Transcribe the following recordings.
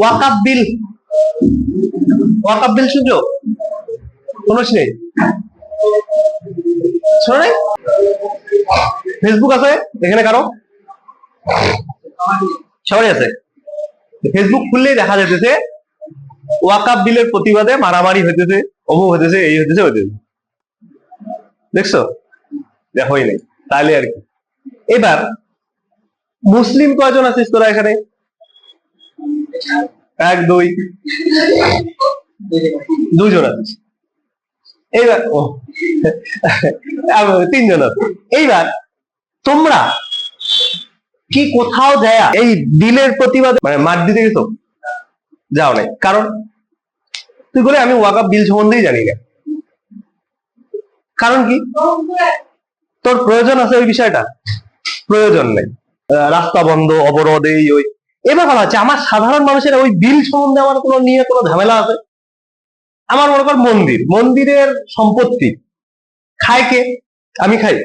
ওয়াকাব বিল। ওয়াকাব বিল শুনছো? কোনো নেই। শোনো ফেসবুক আছে, এখানে কারও? সবাই আছে। ফেসবুক খুললেই দেখা যেতেছে ওয়াকাব বিলের প্রতিবাদে মারামারি হইতেছে, অমুক হইতেছে, এই হইতেছে হইতেছে। দেখছ? দেখোই নেই তাহলে আর কি। এবার, মুসলিম কয়জন আছিস তোরা এখানে? এক, দুই। দুজন আছিস এইবার, ও। তিনজন এইবার তোমরা কি কোথাও যায় এই দিলের প্রতিবাদ মানে মাঠ দিতে গেছো? যাও নাই। কারণ তুই বলে আমি ওয়াকাব বিল সম্বন্ধেই জানি না। কারণ কি? তোর প্রয়োজন আছে ওই বিষয়টা। প্রয়োজন নেই। রাস্তা বন্ধ, অবরোধ, এই, ওই। এবার বলা হচ্ছে, আমার সাধারণ মানুষের ওই বিল সম্বন্ধে আমার কোনো নিয়ে কোনো ঝামেলা আছে? আমার মনে কর মন্দির, মন্দিরের সম্পত্তি। খায় কে? আমি খাই।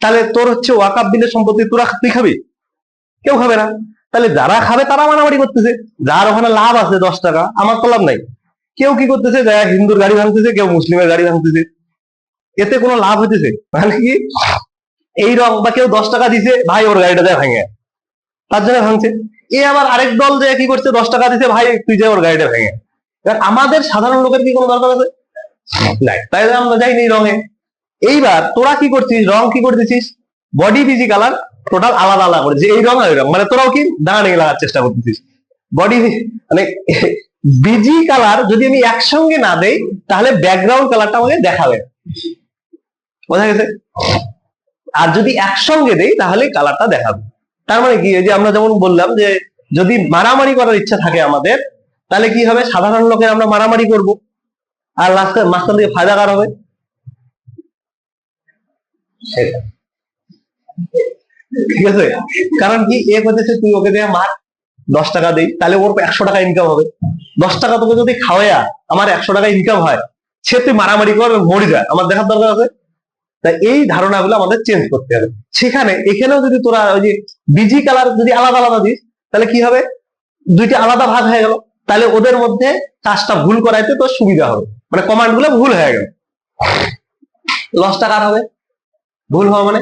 তাহলে তোর হচ্ছে ওয়াকাব বিলের সম্পত্তি, তোরা তুই খাবি? কেউ খাবে না। তাহলে যারা খাবে তারা মারামারি করতেছে। যার ওখানে লাভ আছে দশ টাকা, আমার তো লাভ নাই। কেউ কি করতেছে? যারা হিন্দুর গাড়ি ভাঙতেছে, কেউ মুসলিমের গাড়ি ভাঙতেছে। এতে কোনো লাভ হইতেছে? মানে কি? এই রং বা কেউ দশ টাকা দিছে, ভাই, ওর গাড়িটা দেয় ভাঙে। তার জন্য ভাঙছে। এ আবার আরেক দল যে কি করছে, দশ টাকা দিছে, ভাই, তুই যে ওর গাড়িটা ভেঙে। এবার আমাদের সাধারণ লোকের কি কোনো দরকার আছে? নাই। তাই আমরা যাইনি রঙে। এইবার তোরা কি করছিস? রং কি করতেছিস? বডি বিজি কালার টোটাল আলাদা আলাদা করেছিস এই রং আর ওই রং মানে তোরাও কি দাঁড়িয়ে লাগার চেষ্টা করতেছিস? বডি মানে বিজি কালার যদি আমি একসঙ্গে না দেই, তাহলে ব্যাকগ্রাউন্ড কালারটা আমাকে দেখাবে। বোঝা গেছে? আর যদি একসঙ্গে দেই, তাহলে কালারটা দেখাবে। তার মানে কি? যে আমরা যেমন বললাম যে যদি মারামারি করার ইচ্ছা থাকে আমাদের, তাহলে কি হবে? সাধারণ লোকের আমরা মারামারি করব। আর লাস্টে মাঝখান থেকে ফায়দা কার হবে। সেটা। ঠিক আছে? কারণ কি? এ হচ্ছে তুই ওকে দিয়ে মার, দশ টাকা দেই, তাহলে ওর একশো টাকা ইনকাম হবে। দশ টাকা তোকে যদি খাওয়াইয়া আমার একশো টাকা ইনকাম হয়, সে তুই মারামারি কর, মরে যায় আমার দেখার দরকার আছে? তাই এই ধারণাগুলো আমাদের চেঞ্জ করতে হবে। সেখানে, এখানেও যদি তোরা ওই যে বিজি কালার যদি আলাদা আলাদা দিস, তাহলে কি হবে? দুইটা আলাদা ভাগ হয়ে গেল। তাহলে ওদের মধ্যে কাজটা ভুল করাইতে তোর সুবিধা হবে। মানে কমান্ডগুলো ভুল হয়ে গেল। লসটা কার হবে? ভুল হওয়া মানে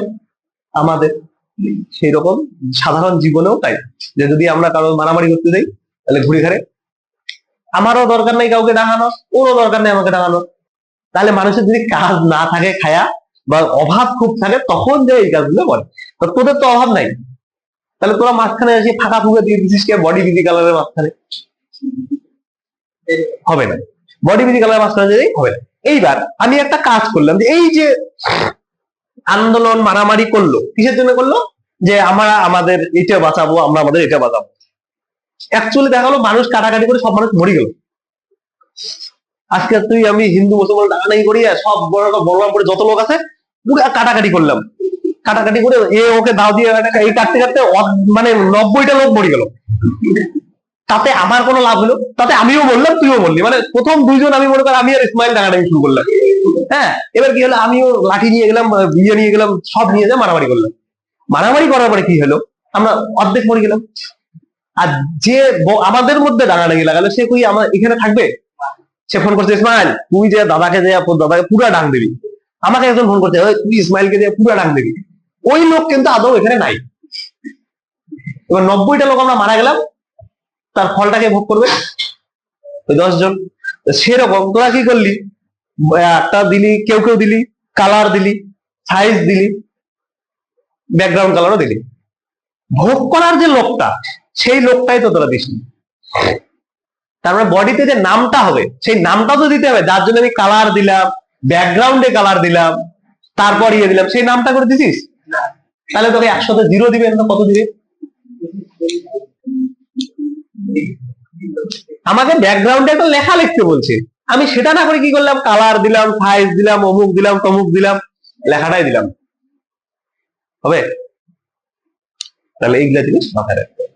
আমাদের। সেই রকম সাধারণ জীবনেও তাই। যে যদি আমরা কারও মারামারি করতে যাই তাহলে ঘুরে ঘাড়ে। আমারও দরকার নেই কাউকে ডাঙানো ওরও দরকার নেই আমাকে ডাঙানো তাহলে মানুষের যদি কাজ না থাকে খায়া বা অভাব খুব থাকে তখন যে এই কাজগুলো করে তো তোদের তো অভাব নাই তাহলে তোরা মাঝখানে এসে ফাঁকা ফুঁকা দিয়ে দিচ্ছিস কে বডি বিজি কালারের মাঝখানে হবে না বডি বিজি কালারের মাঝখানে যদি হবে না এইবার আমি একটা কাজ করলাম যে এই যে আন্দোলন মারামারি করল কিসের জন্য করল যে আমরা আমাদের এটা বাঁচাবো আমরা আমাদের এটা বাঁচাবো অ্যাকচুয়ালি দেখা গেলো মানুষ কাটাকাটি করে সব মানুষ মরে গেল আজকে তুই আমি হিন্দু মুসলমান টাকাটাকি করি সব বড় বলরামপুরে যত লোক আছে পুরো কাটাকাটি করলাম। কাটাকাটি করে এ ওকে দাও দিয়ে এই কাটতে কাটতে মানে নব্বইটা লোক মরে গেল। তাতে আমার কোনো লাভ হলো? তাতে আমিও বললাম তুইও বললি মানে প্রথম দুইজন আমি মনে করি আমি আর ইসমাইল টাকাটাকি শুরু করলাম। হ্যাঁ এবার কি হলো? আমিও লাঠি নিয়ে গেলাম বিয়ে নিয়ে গেলাম, সব নিয়ে যা মারামারি করলাম। মারামারি করার পরে কি হলো? আমরা অর্ধেক মরে গেলাম। আর যে আমাদের মধ্যে ডাঙাডাঙি লাগালো, সে কই, আমার এখানে থাকবে? সে ফোন করছে, ইসমাইল, তুই যে দাদাকে যে দাদাকে পুরা ডাং দিবি। আমাকে একজন ফোন করতে "ওই, তুই ইসমাইলকে দিয়ে পুরা ডাং দিবি? ওই লোক কিন্তু আদৌ এখানে নাই। এবার নব্বইটা লোক আমরা মারা গেলাম তার ফলটাকে ভোগ করবে। ওই দশ জন তো সেরকম তোরা কি করলি? একটা দিলি কেউ কেউ দিলি কালার দিলি সাইজ দিলি ব্যাকগ্রাউন্ড কালারও দিলি। ভোগ করার যে লোকটা সেই লোকটাই তো তোরা দিসনি। তারপরে বডিতে যে নামটা হবে সেই নামটা তো দিতে হবে। যার জন্য আমি কালার দিলাম ব্যাকগ্রাউন্ডে কালার দিলাম তারপর ইয়ে দিলাম সেই নামটা করে দিছিস? তাহলে তোকে একশোতে জিরো দিবে না কত দিবে? আমাকে ব্যাকগ্রাউন্ডে একটা লেখা লিখতে বলছে। আমি সেটা না করে কি করলাম? কালার দিলাম সাইজ দিলাম অমুক দিলাম তমুক দিলাম লেখাটাই দিলাম। হবে? তাহলে এইগুলা জিনিস মাথায় রাখতে।